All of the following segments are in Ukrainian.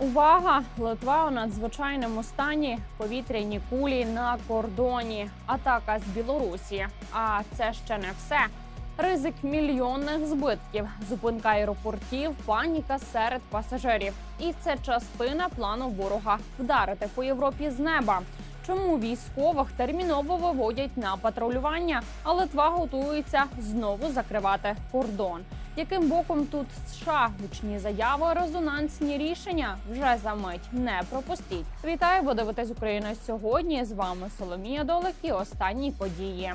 Увага! Литва у надзвичайному стані. Повітряні кулі на кордоні. Атака з Білорусі. А це ще не все. Ризик мільйонних збитків, зупинка аеропортів, паніка серед пасажирів. І це частина плану ворога вдарити по Європі з неба. Чому військових терміново виводять на патрулювання, а Литва готується знову закривати кордон? Яким боком тут США гучні заяви, резонансні рішення вже за мить не пропустіть. Вітаю, ви дивитесь Україна сьогодні. З вами Соломія Долик і останні події.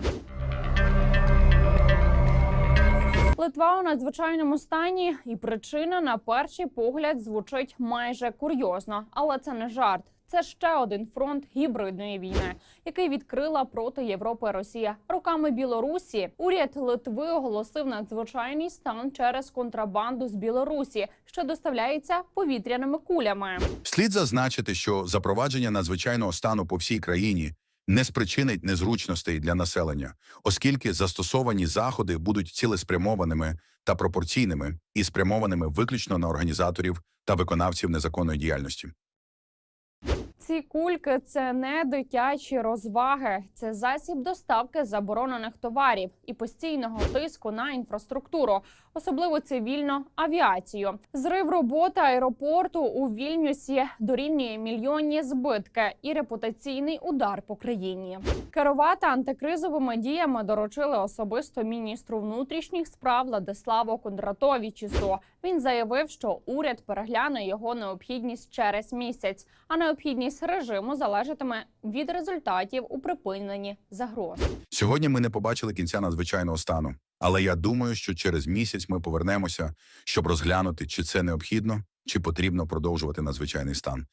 Литва у надзвичайному стані, і причина на перший погляд звучить майже курйозно, але це не жарт. Це ще один фронт гібридної війни, який відкрила проти Європи Росія руками Білорусі. Уряд Литви оголосив надзвичайний стан через контрабанду з Білорусі, що доставляється повітряними кулями. Слід зазначити, що запровадження надзвичайного стану по всій країні не спричинить незручностей для населення, оскільки застосовані заходи будуть цілеспрямованими та пропорційними і спрямованими виключно на організаторів та виконавців незаконної діяльності. Ці кульки це не дитячі розваги, це засіб доставки заборонених товарів і постійного тиску на інфраструктуру, особливо цивільну авіацію. Зрив роботи аеропорту у Вільнюсі дорівнює мільйонні збитки і репутаційний удар по країні. Керувати антикризовими діями доручили особисто міністру внутрішніх справ Владиславу Кондратовічісу. Він заявив, що уряд перегляне його необхідність через місяць, а необхідність режиму залежатиме від результатів у припиненні загроз. Сьогодні ми не побачили кінця надзвичайного стану, але я думаю, що через місяць ми повернемося, щоб розглянути, чи це необхідно, чи потрібно продовжувати надзвичайний стан.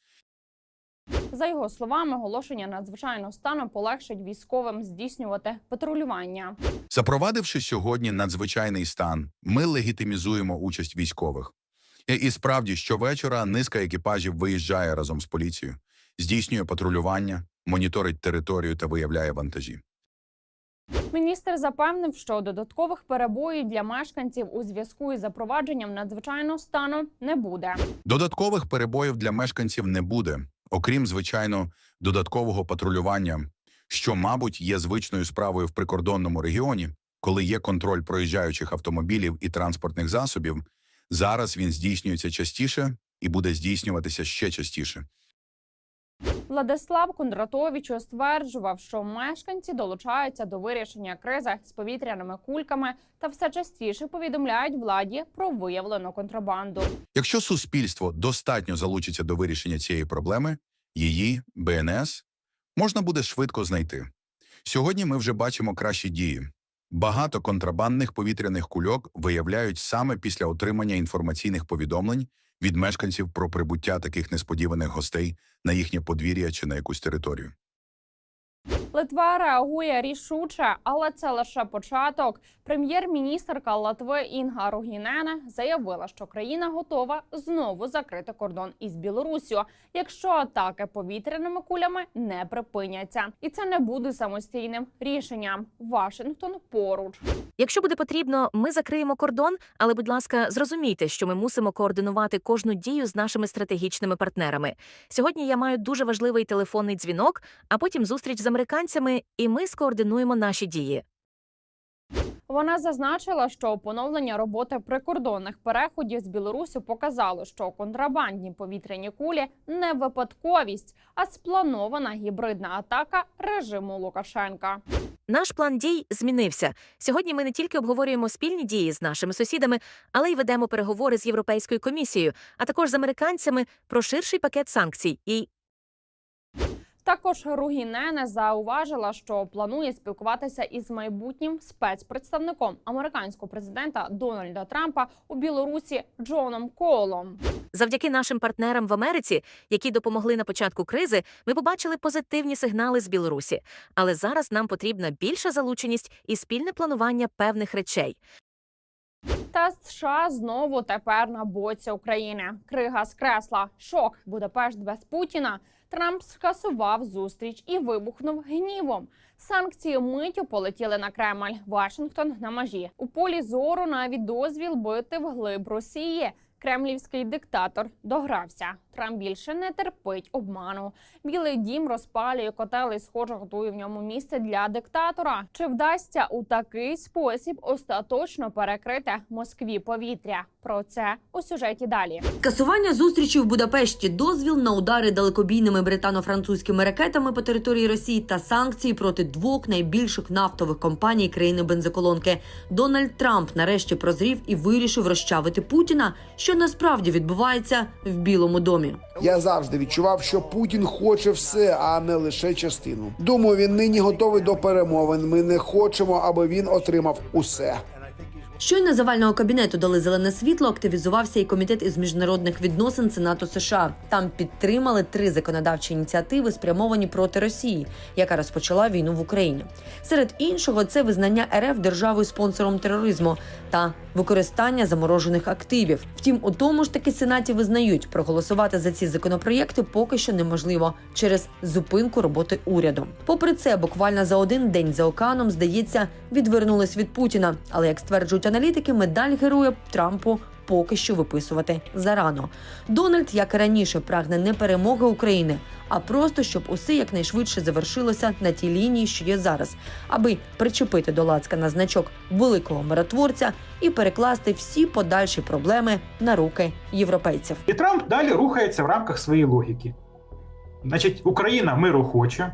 За його словами, оголошення надзвичайного стану полегшить військовим здійснювати патрулювання. Запровадивши сьогодні надзвичайний стан, ми легітимізуємо участь військових. І справді, щовечора низка екіпажів виїжджає разом з поліцією, здійснює патрулювання, моніторить територію та виявляє вантажі. Міністр запевнив, що додаткових перебоїв для мешканців у зв'язку із запровадженням надзвичайного стану не буде. Додаткових перебоїв для мешканців не буде, окрім звичайно додаткового патрулювання, що, мабуть, є звичною справою в прикордонному регіоні, коли є контроль проїжджаючих автомобілів і транспортних засобів. Зараз він здійснюється частіше і буде здійснюватися ще частіше. Владислав Кондратович стверджував, що мешканці долучаються до вирішення кризи з повітряними кульками та все частіше повідомляють владі про виявлену контрабанду. Якщо суспільство достатньо залучиться до вирішення цієї проблеми, її БНС можна буде швидко знайти. Сьогодні ми вже бачимо кращі дії. Багато контрабандних повітряних кульок виявляють саме після отримання інформаційних повідомлень від мешканців про прибуття таких несподіваних гостей на їхнє подвір'я чи на якусь територію. Литва реагує рішуче, але це лише початок. Прем'єр-міністрка Литви Інга Ругінене заявила, що країна готова знову закрити кордон із Білоруссю, якщо атаки повітряними кулями не припиняться, і це не буде самостійним рішенням. Вашингтон поруч. Якщо буде потрібно, ми закриємо кордон, але, будь ласка, зрозумійте, що ми мусимо координувати кожну дію з нашими стратегічними партнерами. Сьогодні я маю дуже важливий телефонний дзвінок, а потім зустріч з американцями, і ми скоординуємо наші дії. Вона зазначила, що поновлення роботи прикордонних переходів з Білорусю показало, що контрабандні повітряні кулі не випадковість, а спланована гібридна атака режиму Лукашенка. Наш план дій змінився. Сьогодні ми не тільки обговорюємо спільні дії з нашими сусідами, але й ведемо переговори з Європейською комісією, а також з американцями про ширший пакет санкцій. І Також Ругінене зауважила, що планує спілкуватися із майбутнім спецпредставником американського президента Дональда Трампа у Білорусі Джоном Колом. завдяки нашим партнерам в Америці, які допомогли на початку кризи, ми побачили позитивні сигнали з Білорусі. Але зараз нам потрібна більша залученість і спільне планування певних речей. Та США знову тепер на боці України. Крига з кресла. Шок. Будапешт без Путіна. Трамп скасував зустріч і вибухнув гнівом. Санкції миттю полетіли на Кремль. Вашингтон на межі. У полі зору навіть дозвіл бити вглиб Росії. Кремлівський диктатор догрався. Трамп більше не терпить обману. Білий дім розпалює котел і, схоже, готує в ньому місце для диктатора. Чи вдасться у такий спосіб остаточно перекрити Москві повітря? Про це у сюжеті далі. Скасування зустрічі в Будапешті, дозвіл на удари далекобійними британо-французькими ракетами по території Росії та санкції проти двох найбільших нафтових компаній країни бензоколонки. Дональд Трамп нарешті прозрів і вирішив розчавити Путіна, що насправді відбувається в Білому домі. Я завжди відчував, що Путін хоче все, а не лише частину. Думаю, він нині готовий до перемовин. Ми не хочемо, аби він отримав усе. Щойно завального кабінету дали зелене світло, активізувався і комітет із міжнародних відносин Сенату США. Там підтримали три законодавчі ініціативи, спрямовані проти Росії, яка розпочала війну в Україні. Серед іншого, це визнання РФ державою спонсором тероризму та використання заморожених активів. Втім, у тому ж таки сенаті визнають, проголосувати за ці законопроєкти поки що неможливо через зупинку роботи уряду. Попри це, буквально за один день за океаном, здається, відвернулись від Путіна. Але як стверджують аналітики, медаль героя Трампу. Поки що виписувати зарано. Дональд, як і раніше, прагне не перемоги України, а просто щоб усе якнайшвидше завершилося на тій лінії, що є зараз, аби причепити до лацка на значок великого миротворця і перекласти всі подальші проблеми на руки європейців. І Трамп далі рухається в рамках своєї логіки. Значить, Україна миру хоче.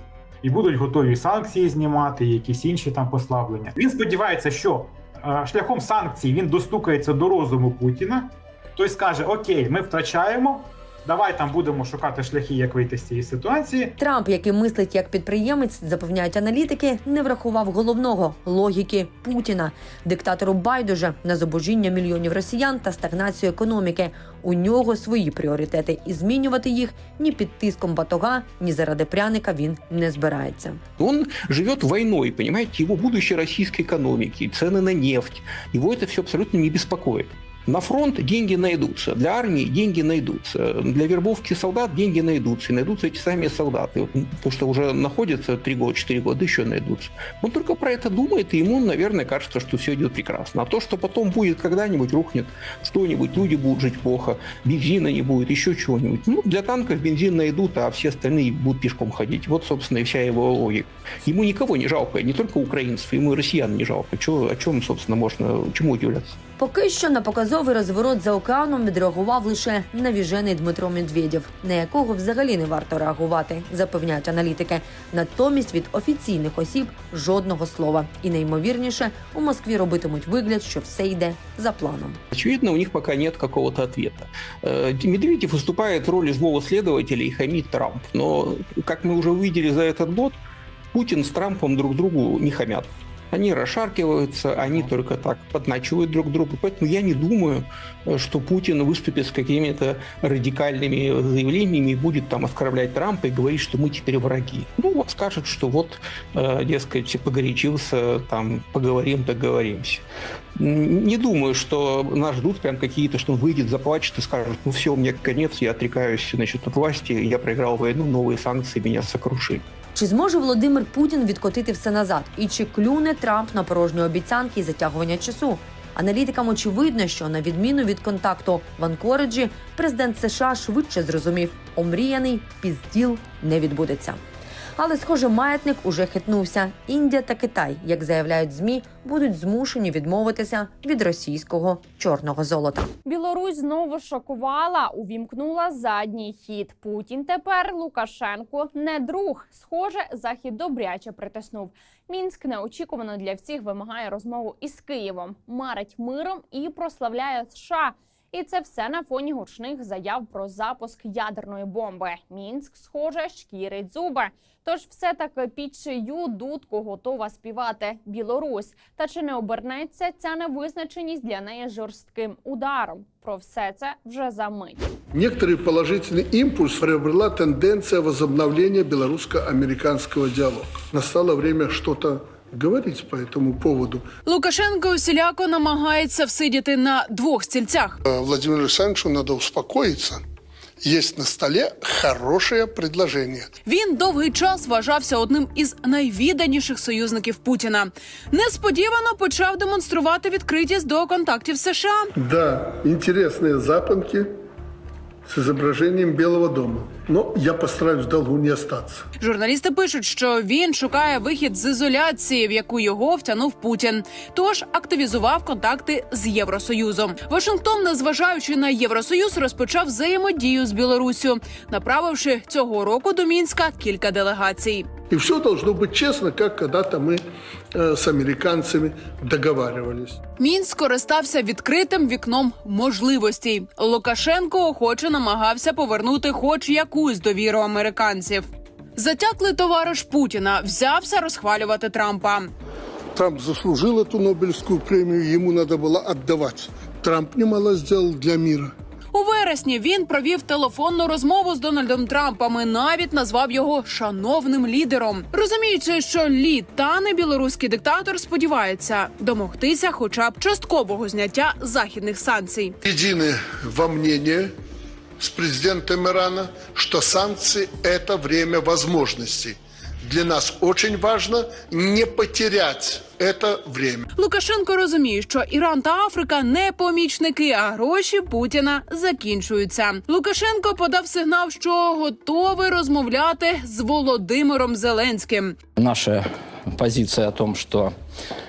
і будуть готові санкції знімати, якісь інші там послаблення. Він сподівається, що е, шляхом санкцій він достукається до розуму Путіна. Той скаже: Окей, ми втрачаємо. Давай там будемо шукати шляхи, як вийти з цієї ситуації. Трамп, який мислить як підприємець, запевняють аналітики, не врахував головного логіки Путіна, диктатору байдуже на зубожіння мільйонів росіян та стагнацію економіки. У нього свої пріоритети, і змінювати їх ні під тиском батога, ні заради пряника він не збирається. Он живет войной, понимаете, его будущее российской экономики, цены на нефть, его это все абсолютно не беспокоит. На фронт деньги найдутся, для армии деньги найдутся, для вербовки солдат деньги найдутся, и найдутся эти сами солдаты. То, что уже находятся 3 года, 4 года, еще найдутся. Он только про это думает, и ему, наверное, кажется, что все идет прекрасно. А то, что потом будет когда-нибудь рухнет что-нибудь, люди будут жить плохо, бензина не будет, еще чего-нибудь. Ну, для танков бензин найдут, а все остальные будут пешком ходить. Вот, собственно, и вся его логика. Ему никого не жалко, не только украинцев, ему и россиян не жалко. Чего, о чем, собственно, можно, чему удивляться? Поки що на показовий розворот за океаном відреагував лише навіжений Дмитро Медведєв, на якого взагалі не варто реагувати, запевняють аналітики. Натомість від офіційних осіб жодного слова. І найімовірніше у Москві робитимуть вигляд, що все йде за планом. Очевидно, у них пока нет какого-то ответа. Э, Медведев выступает в роли злого следователя и хамит Трамп. Но, как мы уже увидели за этот год, Путин с Трампом друг другу не хамят. Они расшаркиваются, они только так подначивают друг друга. Поэтому я не думаю, э, что Путин выступит с какими-то радикальными заявлениями и будет там оскорблять Трампа и говорить, что мы теперь враги. Ну, вот скажет, что вот, э, дескать, погорячился, там, поговорим, договоримся. Не думаю, что нас ждут прям какие-то, что он выйдет, заплачет и скажет, ну все, у меня конец, я отрекаюсь значит, от власти, я проиграл войну, новые санкции меня сокрушили. Чи зможе Володимир Путін відкотити все назад? І чи клюне Трамп на порожні обіцянки і затягування часу? Аналітикам очевидно, що на відміну від контакту в Анкориджі, президент США швидше зрозумів, омріяний пізділ не відбудеться. Але, схоже, маятник уже хитнувся. Індія та Китай, як заявляють змі, будуть змушені відмовитися від російського чорного золота. Білорусь знову шокувала, увімкнула задній хід. Путін тепер Лукашенку не друг. Схоже, захід добряче притиснув. Мінськ неочікувано для всіх вимагає розмову із Києвом, марить миром і прославляє США. І це все на фоні гучних заяв про запуск ядерної бомби. Мінськ, схоже, шкірить зуби. Тож все таки під чию дудку готова співати Білорусь. Та чи не обернеться ця невизначеність для неї жорстким ударом? Про все це вже за мить. Некоторый положительный импульс приобрела тенденция возобновления белорусско-американского диалога. Настало время что-то говорить по этому поводу. Лукашенко усіляко намагається всидіти на двох стільцях. Э, Владимиру Александровичу надо успокоиться. Есть на столе хорошее предложение. Він довгий час вважався одним із найвіданіших союзників Путіна. Несподівано почав демонструвати відкритість до контактів з США. Да, интересные запонки с изображением Белого дома. Но я постараюсь в долгу не остаться. Журналісти пишуть, що він шукає вихід з ізоляції, в яку його втягнув Путін. Тож активізував контакти з Євросоюзом. Вашингтон, незважаючи на Євросоюз, розпочав взаємодію з Білоруссю, направивши цього року до мінська кілька делегацій. И все должно быть честно, как когда-то мы э, с американцами договаривались. Мінськ скористався відкритим вікном можливостей. Лукашенко охоче намагався повернути хоч якусь довіру американців. Затяклий товариш Путіна взявся розхвалювати Трампа. Трамп заслужил эту Нобелевскую премию, ему надо было отдавать. Трамп немало сделал для мира. У вересні він провів телефонну розмову з Дональдом Трампом і навіть назвав його шановним лідером. Розуміючи, що лід тане, білоруський диктатор сподівається домогтися, хоча б часткового зняття західних санкцій. Едины во мнении с президентом Ирана, что санкции – это время возможностей. Для нас очень важно не потерять это время. Лукашенко розуміє, що Іран та Африка не помічники, а гроші Путіна закінчуються. Лукашенко подав сигнал, що готовий розмовляти з Володимиром Зеленським. Наша позиция о том, что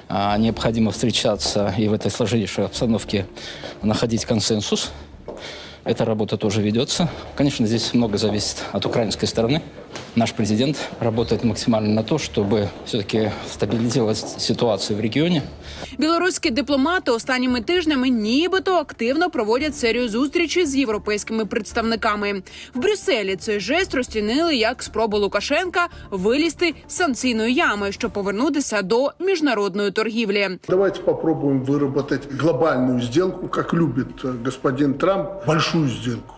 а, необходимо встречаться и в этой сложнейшей обстановке находить консенсус. Эта работа тоже ведется. Конечно, здесь много зависит от украинской стороны Наш президент работает максимально на то, чтобы все-таки стабилизировать ситуацию в регионе. Білоруські дипломати останніми тижнями нібито активно проводять серію зустрічей з європейськими представниками. В Брюсселі цей жест розцінили як спробу Лукашенка вилізти з санкційної ями, щоб повернутися до міжнародної торгівлі. Давайте попробуем выработать глобальную сделку, как любит э, господин Трамп, большую сделку.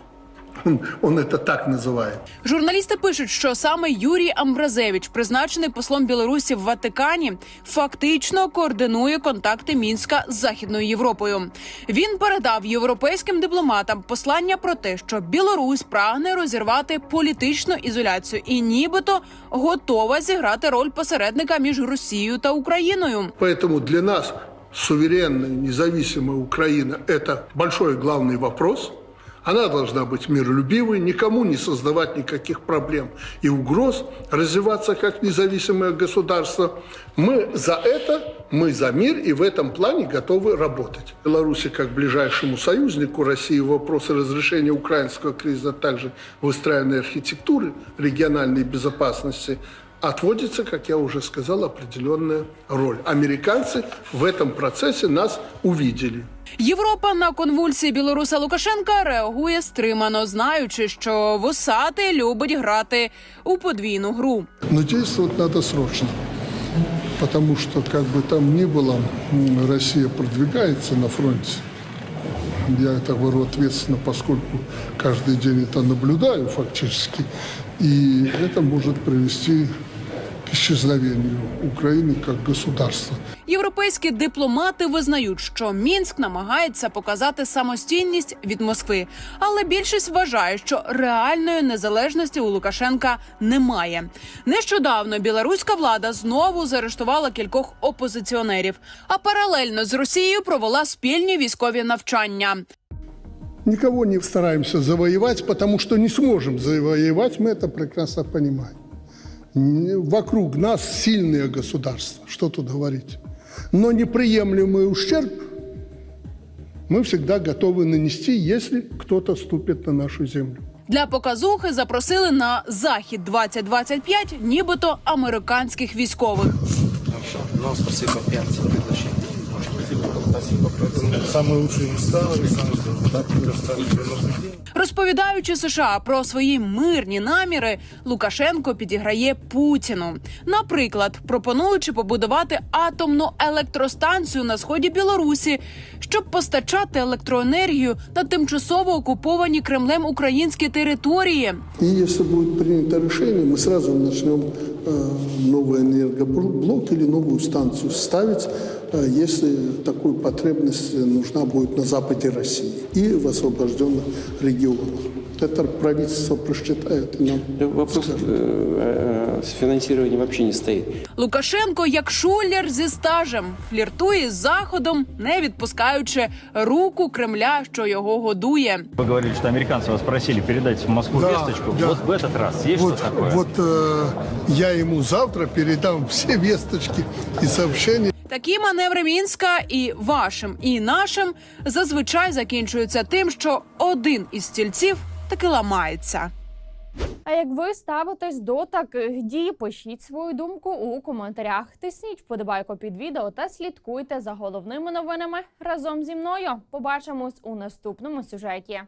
Он, он это так называет. Журналісти пишуть, що саме Юрій Амбразевич, призначений послом Білорусі в Ватикані, фактично координує контакти мінська з західною Європою. Він передав європейським дипломатам послання про те, що Білорусь прагне розірвати політичну ізоляцію і нібито готова зіграти роль посередника між Росією та Україною. Поэтому для нас суверенная, независимая Украина – это большой главный вопрос. Она должна быть миролюбивой, никому не создавать никаких проблем и угроз, развиваться как независимое государство. Мы за это, мы за мир и в этом плане готовы работать. Беларуси как ближайшему союзнику России вопросы разрешения украинского кризиса, также выстраивания архитектуры региональной безопасности отводится, как я уже сказал, определенная роль. Американцы в этом процессе нас увидели. Європа на конвульсії білоруса Лукашенка реагує стримано, знаючи, що вусатий любить грати у подвійну гру. Но действовать надо срочно. Потому что, как бы там ни было, м, Россия продвигается на фронте. Я это говорю ответственно, поскольку каждый день это наблюдаю фактически. И это может привести к исчезновению Украины как государства. Європейські дипломати визнають, що Мінськ намагається показати самостійність від Москви, але більшість вважає, що реальної незалежності у Лукашенка немає. Нещодавно білоруська влада знову заарештувала кількох опозиціонерів, а паралельно з Росією провела спільні військові навчання. Никого не стараемся завоевать, потому что не сможем завоевать, мы это прекрасно понимаем. Н- Вокруг нас сильные государства, что тут говорить. Но неприемлемый ущерб мы всегда готовы нанести, если кто-то ступит на нашу землю. Для показухи запросили на захід 2025 нібито американських військових. Ну, спасибо, 5 предложений. Самые лучшие места, так предоставить Розповідаючи США про свої мирні наміри, Лукашенко підіграє Путіну. Наприклад, пропонуючи побудувати атомну електростанцію на сході Білорусі, щоб постачати електроенергію на тимчасово окуповані Кремлем українські території. И если будет принято решение, мы сразу начнем э, новый энергоблок или новую станцию ставить, э, если такой потребность нужна будет на западе России и в освобожденных регионах. Это правительство просчитает и нам Вопрос скажет. э, с финансированием вообще не стоит. Лукашенко, як шулер зі стажем, фліртує з заходом, не відпускаючи руку Кремля, що його годує. Вы говорили, что американцы вас просили передать в Москву Да, весточку. да. Вот в этот раз есть Вот, что такое? вот э, я ему завтра передам все весточки и сообщения. Такі маневри мінська і вашим, і нашим зазвичай закінчується тим, що один із стільців таки ламається. А як ви ставитесь до таких дій? Пишіть свою думку у коментарях. Тисніть вподобайку під відео та слідкуйте за головними новинами разом зі мною. Побачимось у наступному сюжеті.